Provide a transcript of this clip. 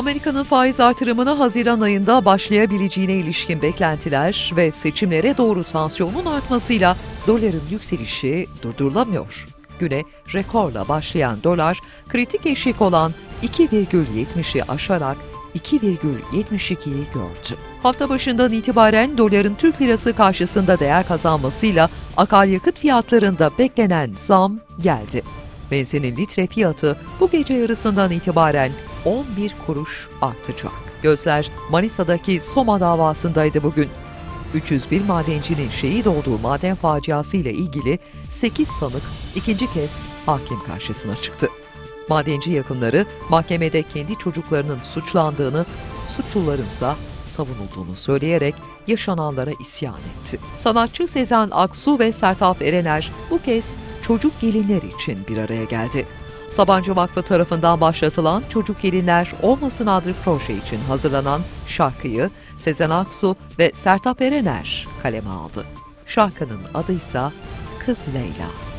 Amerika'nın faiz artırımına Haziran ayında başlayabileceğine ilişkin beklentiler ve seçimlere doğru tansiyonun artmasıyla doların yükselişi durdurulamıyor. Güne rekorla başlayan dolar kritik eşik olan 2,70'i aşarak 2,72'yi gördü. Hafta başından itibaren doların Türk lirası karşısında değer kazanmasıyla akaryakıt fiyatlarında beklenen zam geldi. Benzinin litre fiyatı bu gece yarısından itibaren 11 kuruş artacak. Gözler Manisa'daki Soma davasındaydı bugün. 301 madencinin şehit olduğu maden faciası ile ilgili 8 sanık ikinci kez hakim karşısına çıktı. Madenci yakınları mahkemede kendi çocuklarının suçlandığını, suçlularınsa savunulduğunu söyleyerek yaşananlara isyan etti. Sanatçı Sezen Aksu ve Sertab Erener bu kez çocuk gelinler için bir araya geldi. Sabancı Vakfı tarafından başlatılan Çocuk Gelinler Olmasın adlı proje için hazırlanan şarkıyı Sezen Aksu ve Sertab Erener kaleme aldı. Şarkının adı ise Kız Leyla.